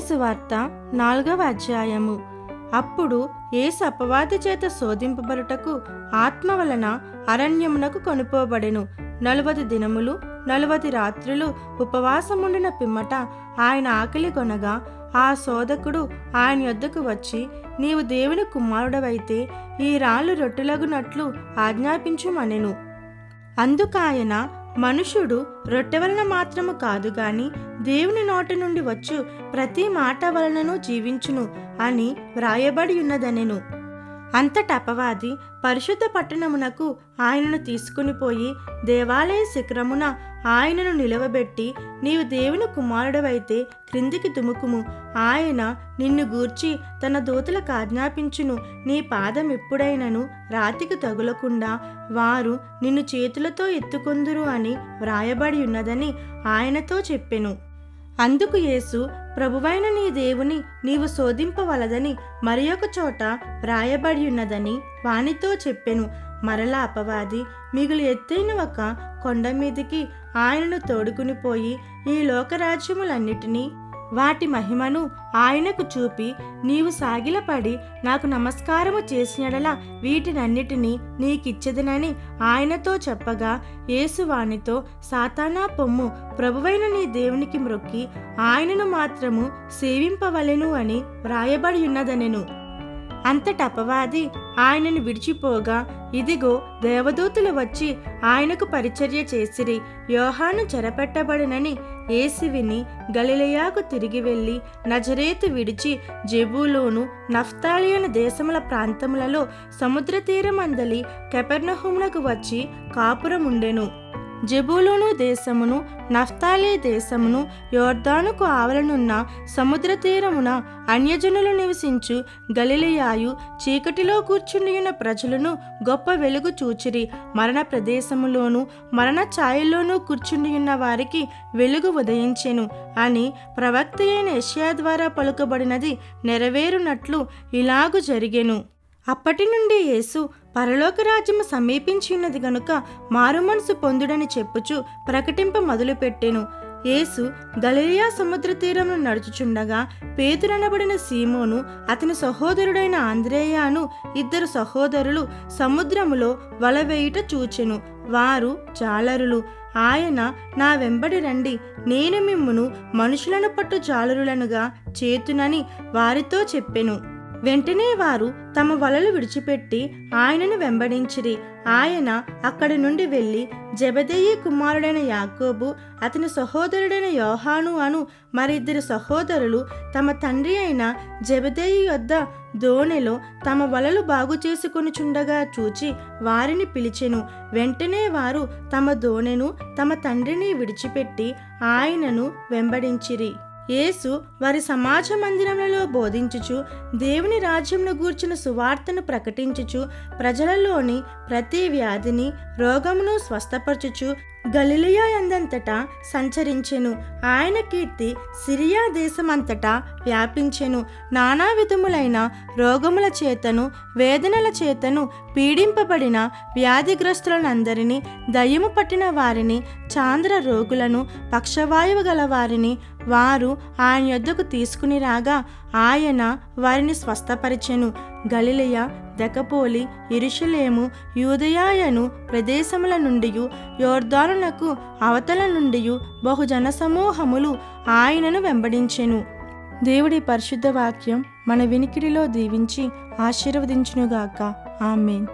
సువార్త నాలుగవ అధ్యాయము. అప్పుడు ఏసు అపవాది చేత శోధింపబడుటకు ఆత్మ వలన అరణ్యమునకు కొనుపోబడెను. నలువది దినములు నలువది రాత్రులు ఉపవాసముండిన పిమ్మట ఆయన ఆకలి కొనగా ఆ శోధకుడు ఆయన యొద్దకు వచ్చి నీవు దేవుని కుమారుడవైతే ఈ రాళ్ళు రొట్టెలగునట్లు ఆజ్ఞాపించుమనెను. అందుకాయన మనుషుడు రొట్టె వలన మాత్రము కాదు గాని దేవుని నోటి నుండి వచ్చు ప్రతి మాట వలనను జీవించును అని వ్రాయబడి ఉన్నదనెను. అంతట అపవాది పరిశుద్ధ పట్టణమునకు ఆయనను తీసుకుని పోయి దేవాలయ శిఖరమున ఆయనను నిలవబెట్టి నీవు దేవుని కుమారుడవైతే క్రిందికి దుముకుము. ఆయన నిన్ను గూర్చి తన దూతలకు ఆజ్ఞాపించును. నీ పాదం ఎప్పుడైనను రాతికి తగులకుండా వారు నిన్ను చేతులతో ఎత్తుకొందురు అని వ్రాయబడి ఉన్నదని ఆయనతో చెప్పెను. అందుకు యేసు ప్రభువైన నీ దేవుని నీవు శోధింపవలదని మరి ఒక చోట వ్రాయబడి ఉన్నదని వానితో చెప్పెను. మరలా అపవాది మిగులు ఎత్తైన ఒక కొండ మీదికి ఆయనను తోడుకుని పోయి ఈ లోకరాజ్యములన్నిటినీ వాటి మహిమను ఆయనకు చూపి నీవు సాగిలపడి నాకు నమస్కారము చేసినడలా వీటినన్నిటినీ నీకిచ్చదనని ఆయనతో చెప్పగా యేసువానితో సాతానా పొమ్ము ప్రభువైన నీ దేవునికి మ్రొక్కి ఆయనను మాత్రము సేవింపవలెను అని వ్రాయబడి ఉన్నదనెను. అంతట అపవాది ఆయనను విడిచిపోగా ఇదిగో దేవదూతలు వచ్చి ఆయనకు పరిచర్య చేసిరి యోహాను చెరపెట్టబడినని ఏసివిని గలిలయాకు తిరిగి వెళ్ళి నజరేతు విడిచి జెబూలోను నఫ్తాలియన్ దేశముల ప్రాంతములలో సముద్ర తీరమందలి కెపెర్నహుమునకు వచ్చి కాపురముండెను. జబూలును దేశమును నఫ్తాలీ దేశమును యోర్దానుకు ఆవలనున్న సముద్ర తీరమున అన్యజనులు నివసించు గలిలయాయు చీకటిలో కూర్చుండియున్న ప్రజలను గొప్ప వెలుగు చూచిరి. మరణ ప్రదేశములోను మరణ ఛాయల్లోనూ కూర్చుండియున్న వారికి వెలుగు ఉదయించెను అని ప్రవక్త అయిన యెషయా ద్వారా పలుకబడినది నెరవేరునట్లు ఇలాగు జరిగెను. అప్పటి నుండి యేసు పరలోక రాజ్యము సమీపించినది గనుక మారుమనసు పొందుడని చెప్పుచు ప్రకటింప మొదలుపెట్టెను. యేసు గలిలియా సముద్ర తీరమును నడుచుచుండగా పేతురనబడిన సీమోను అతని సహోదరుడైన ఆంద్రేయాను ఇద్దరు సహోదరులు సముద్రములో వల వేయుట చూచెను. వారు జాలరులు ఆయన నా వెంబడి రండి నేను మిమ్మును మనుషులను పట్టు జాలరులనుగా చేతునని వారితో చెప్పెను. వెంటనే వారు తమ వలలు విడిచిపెట్టి ఆయనను వెంబడించిరి. ఆయన అక్కడి నుండి వెళ్ళి జబదేయి కుమారుడైన యాకోబు అతని సహోదరుడైన యోహాను అను మరిద్దరు సహోదరులు తమ తండ్రి అయిన జబదేయి వద్ద దోణెలో తమ వలలు బాగు చేసుకొనుచుండగా చూచి వారిని పిలిచెను. వెంటనే వారు తమ దోణెను తమ తండ్రిని విడిచిపెట్టి ఆయనను వెంబడించిరి. యేసు వారి సమాజ మందిరములలో బోధించుచు దేవుని రాజ్యమును గూర్చిన సువార్తను ప్రకటించుచు ప్రజలలోని ప్రతి వ్యాధిని రోగమును స్వస్థపరచుచు గలిలియా ఎందంతటా సంచరించెను. ఆయన కీర్తి సిరియా దేశమంతటా వ్యాపించెను. నానా విధములైన రోగముల చేతను వేదనల చేతను పీడింపబడిన వ్యాధిగ్రస్తులనందరినీ దయ్యము పట్టిన వారిని చాంద్ర రోగులను పక్షవాయువు గల వారిని వారు ఆయన యొద్దకు తీసుకుని రాగా ఆయన వారిని స్వస్థపరిచెను. గలిలయ దెకపోలి ఇరుషులేము యూదయాయను ప్రదేశముల నుండి యోర్దానునకు అవతల నుండి బహుజన సమూహములు ఆయనను వెంబడించెను. దేవుడి పరిశుద్ధ వాక్యం మన వినికిడిలో దీవించి ఆశీర్వదించునుగాక. ఆమెన్.